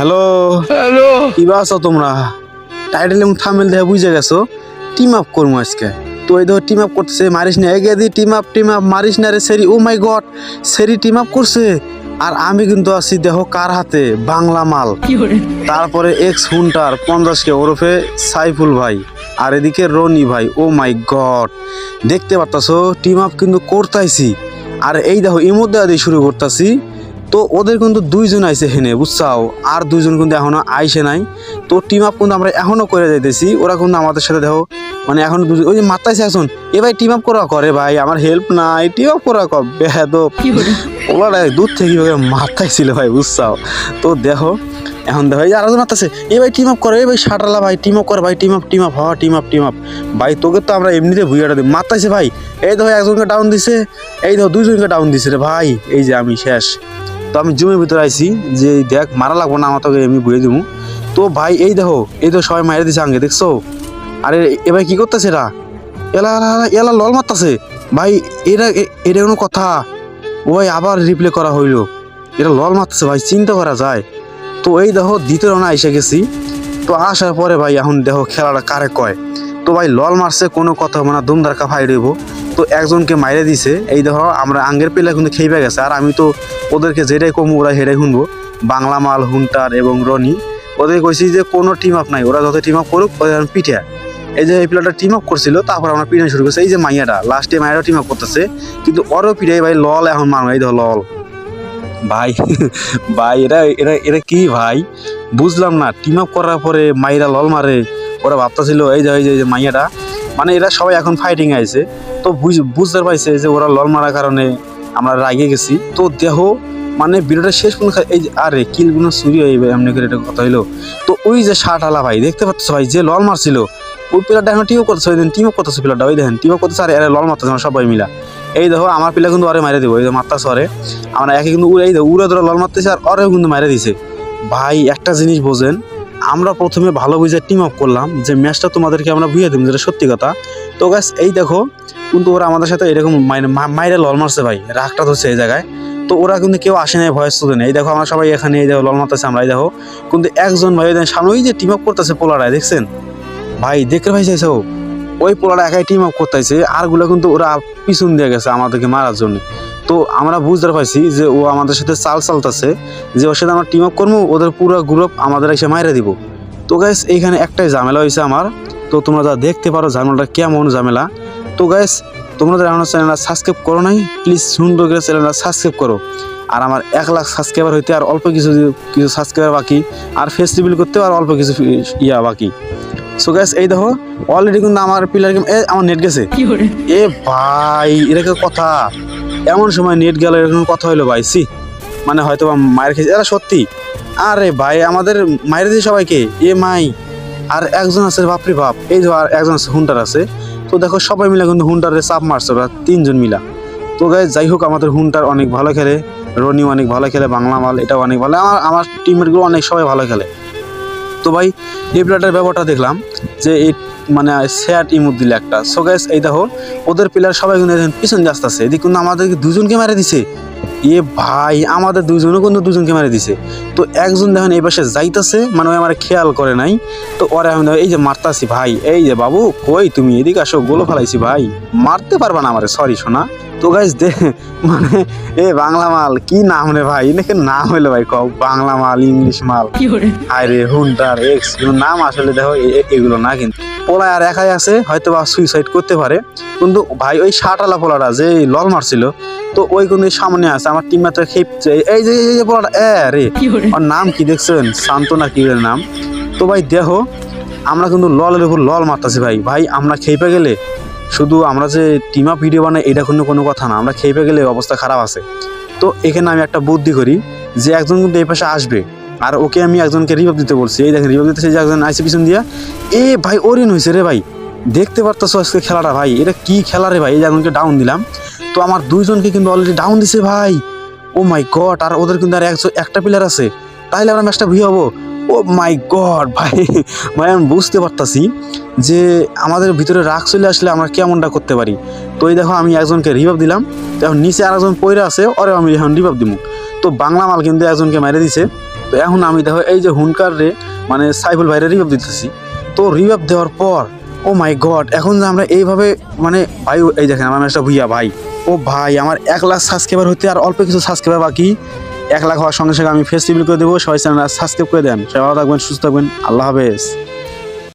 Hello. Hello. কি আছো তোমরা? টাইটেল এবং থামেল দেখে বুঝে গেছো? টিম আপ করব আজকে। তো এই দেখো টিম আপ করতেছে মারিস না এগিয়ে দি টিম আপ টিম আপ মারিস না রে সেরি। ও মাই গড সেরি টিম আপ করছে। আর আমি কিন্তু আছি দেখো কার হাতে? বাংলা মাল। তারপরে এক্স হুন্টার পঞ্চাশকে ওরফে সাইফুল ভাই। আর এদিকে রনি ভাই ও মাই গড দেখতে পারতাছো টিম আপ কিন্তু করতাইছি। আর এই দেখো মধ্যে আদি শুরু করতাছি। তো ওদের কিন্তু দুইজন আইসে হেনে বুঝছাও? আর দুইজন কিন্তু এখনও আইসে নাই। তো টিম আপ কিন্তু আমরা এখনও করে যাইতেছি। ওরা কিন্তু আমাদের সাথে দেখো মানে এখন দুজন ওই যে মাত্রাইছে এখন এ ভাই টিম আপ করা করে ভাই আমার হেল্প নাই। টিম আপ করা কর ওরা দূর থেকে মাথায় ছিল ভাই বুঝছাও? তো দেখো এখন দেখো এই আরেকজন মারতেছে। এ ভাই টিম আপ করে এ ভাই শাটালা ভাই টিম আপ করে ভাই টিম আপ টিম আপ হ টিম আপ টিম আপ ভাই তোকে তো আমরা এমনিতে ভুইয়াটা দিই। মারতাইছে ভাই। এই দেখো একজনকে ডাউন দিছে। এই দেখো দুইজনকে ডাউন দিছে রে ভাই। এই যে আমি শেষ। তো আমি জমির ভিতরে আইছি, যে দেখ, মারা লাগবো না আমার তোকে এমনি ভুয়ে দিব তো ভাই, এই দেখো, এই তো সবাই মাইরে দিছে আঙ্গে, দেখছ? আরে, এ ভাই কি করতেছে এরা? এলা এলা লল মারতাছে। ভাই এটা এটা কোনো কথা। ও ভাই, আবার রিপ্লে করা হইল। এটা লল মারতেছে ভাই, চিন্তা করা যায়। তো এই দেখো, দ্বিতীয় রাউন্ডে এসে গেছি। তো আসার পরে ভাই, এখন দেখো খেলাটা কারে কয়। তো ভাই, লল মারছে, কোনো কথা হবে না দুমদারকা ফাই রইব তো একজনকে মাইরে দিছে, এই দেখো আমরা আঙ্গের পেলে কিন্তু খেয়ে গেছে, আর আমি তো ওদেরকে যেটাই কমু ওরা সেটাই শুনব। বাংলা মাল, হুন্টার এবং রনি, ওদের কইছি যে কোনো টিম আপ নাই, ওরা যত টিম আপ করুক, ওদের পিঠে। এই যে এই প্লেয়ারটা টিম আপ করছিল, তারপর আমরা পিঠে শুরু করছি, এই যে মাইয়াটা লাস্টে মাইয়াটা টিম আপ করতেছে, কিন্তু ওরও পিঠে ভাই লল এখন মারো এই দেখো লল। ভাই ভাই, এটা এটা এটা কি ভাই? বুঝলাম না টিম আপ করার পরে মাইরা লল মারে, ওরা ভাবতেছিল এই যে এই যে মাইয়াটা মানে এরা সবাই এখন ফাইটিং আইছে তো বুঝ- বুঝতে পারছে যে ওরা লল মারার কারণে আমরা রাগে গেছি। তো দেহ মানে ভিডিওটা শেষ পর্যন্ত এই আরে কিলগুলো চুরি হয়ে এমনি করে এটা কথা হইল। তো ওই যে শার্ট আলা ভাই, দেখতে পাচ্ছ ভাই, যে লল মারছিল, ওই প্লেয়ারটা এখন টিমও করতেছে, ওই দিন টিম করতেছে প্লেয়ারটা ওই দেখেন টিমও করতেছে, আর এরা লল মারতেছে, আমরা সবাই মিলা। এই দেখো, আমার প্লেয়ার কিন্তু আরে মারে দেবো, এই যে মারতা সরে আমরা একে কিন্তু উড়ে এই উড়ে ধরে লল মারতেছে আর ওরেও কিন্তু মারে দিছে। ভাই, একটা জিনিস বোঝেন আমরা প্রথমে ভালো বুঝে টিম আপ করলাম যে ম্যাচটা তোমাদেরকে আমরা বুঝিয়ে দিব, যেটা সত্যি কথা। তো গ্যাস এই দেখো, কিন্তু ওরা আমাদের সাথে এরকম মাইরে লল মারছে ভাই, রাগটা ধরছে এই জায়গায়। তো ওরা কিন্তু কেউ আসে নাই ভয়েস তো এই দেখো, আমরা সবাই এখানে এই দেখো লল মারতেছে আমরা, এই দেখো। কিন্তু একজন ভাই সামনে, ওই যে টিম আপ করতেছে পোলারায় দেখছেন? ভাই, দেখতে ভাই চাইছো ওই পোলারা একাই টিম আপ করতেছে, আরগুলো কিন্তু ওরা পিছন দিয়ে গেছে আমাদেরকে মারার জন্য। তো আমরা বুঝতে পারছি যে ও আমাদের সাথে চাল চালতেছে, যে ওর সাথে আমরা টিম আপ করব, ওদের পুরো গ্রুপ আমাদের এসে মাইরে দিব। তো গাইস এইখানে একটাই ঝামেলা হয়েছে আমার। তো তোমরা যা দেখতে পারো ঝামেলাটা কেমন ঝামেলা। তো গাইস তোমরা যারা এখনও চ্যানেলটা সাবস্ক্রাইব করো নাই প্লিজ সুন্দর করে চ্যানেলটা সাবস্ক্রাইব করো। আর আমার এক লাখ সাবস্ক্রাইবার হইতে আর অল্প কিছু কিছু সাবস্ক্রাইবার বাকি, আর ফেস্টিভ্যাল করতে আর অল্প কিছু ইয়া বাকি। সো গাইস এই দেখো অলরেডি কিন্তু আমার পিলার এ আমার নেট গেছে। এ ভাই এটা কি কথা? এমন সময় নেট গেল এরকম কথা হইল ভাই সি মানে হয়তো বা মায়ের খেয়েছে এরা সত্যি। আরে ভাই আমাদের মায়ের দিয়ে সবাইকে এ মাই। আর একজন আছে বাপরে বাপ। এই আর একজন আছে হুন্টার আছে। তো দেখো সবাই মিলে কিন্তু হুন্টারে চাপ মারছে ওরা তিনজন মিলা। তো গাই যাই হোক আমাদের হুন্টার অনেক ভালো খেলে রনি অনেক ভালো খেলে বাংলা মাল এটা অনেক ভালো। আমার আমার টিমমেটগুলো অনেক সবাই ভালো খেলে। তো ভাই এই প্লেয়ারটার ব্যাপারটা দেখলাম যে এই মানে স্যাট ইমুদ দিলে একটা। সো গাইস এই দেখো ওদের প্লেয়ার সবাই কিন্তু এখন পিছন দিয়ে আসতেছে। এদিকে কিন্তু আমাদেরকে দুজনকে মেরে দিছে। এ ভাই আমাদের দুজনও কিন্তু দুজনকে মেরে দিছে। তো একজন দেখেন এই পাশে যাইতেছে মানে ওই আমার খেয়াল করে নাই। তো ওরে দেখো, এই যে মারতাছি ভাই এই যে বাবু কই তুমি? এদিকে আসো গোলো ফেলাইছি ভাই। মারতে পারবা না আমার সরি শোনা। তো গাইস দে মানে এ বাংলা মাল কি নাম রে ভাই? নাকি নাম হইল ভাই কও বাংলা মাল ইংলিশ মাল। আরে হুন্টার এক্স নাম আসলে দেখো এগুলো না কিন্তু। পোলায় আর একাই আছে হয়তো বা সুইসাইড করতে পারে। কিন্তু ভাই ওই শাটালা পোলাটা যে লল মারছিল তো ওই কিন্তু সামনে আছে আমার টিম মাত্র খেপছে এই যে এই যে পোলাটা এ রে। ওর নাম কি দেখছেন? শান্ত না কি নাম? তো ভাই দেখো আমরা কিন্তু ললের উপর লল মারতেছি ভাই। ভাই আমরা খেপে গেলে শুধু আমরা যে টিমা ভিডিও বানাই, এটা কোনো কোনো কথা না। আমরা খেপে গেলে অবস্থা খারাপ আছে। তো এখানে আমি একটা বুদ্ধি করি যে একজন কিন্তু এই পাশে আসবে। আর ওকে আমি একজনকে রিভাব দিতে বলছি। এই দেখেন রিভাব দিতেছে যে একজন আইসি পিছন দিয়া। এ ভাই ওরিন হয়েছে রে ভাই। দেখতে পারতেছো আজকে খেলাটা ভাই? এটা কি খেলা রে ভাই? এই একজনকে ডাউন দিলাম। তো আমার দুইজনকে কিন্তু অলরেডি ডাউন দিছে ভাই। ও মাই গড আর ওদের কিন্তু আর একজন একটা প্লেয়ার আছে। তাহলে আমরা ম্যাচটা ভুই হব। ও মাই গড, ভাই। ভাই, আমি বুঝতে পারতাছি যে আমাদের ভিতরে রাগ চলে আসলে আমরা কেমনটা করতে পারি। তো এই দেখো, আমি একজনকে রিভাব দিলাম। তো এখন নিচে আর একজন পয়রা আছে ওরে আমি এখন রিভাব দিব তো বাংলা মাল কিন্তু একজনকে মেরে দিছে। তো এখন আমি দেখো, এই যে হুনকার রে মানে সাইফুল ভাইরে রিভাব দিতেছি। তো রিভাব দেওয়ার পর, ও মাই গড, এখন যে আমরা এইভাবে মানে ভাই, এই দেখেন, আমার একটা ভুইয়া, ভাই। ও ভাই, আমার এক লাখ সাবস্ক্রাইবার হতে আর অল্প কিছু সাবস্ক্রাইবার বাকি। এক লাখ হওয়ার সঙ্গে সঙ্গে আমি ফেস্টিভেল করে দেবো। সবাই চ্যানেল সাবস্ক্রাইব করে দেন। সবাই ভালো থাকবেন, সুস্থ থাকবেন। আল্লাহ হাফেজ।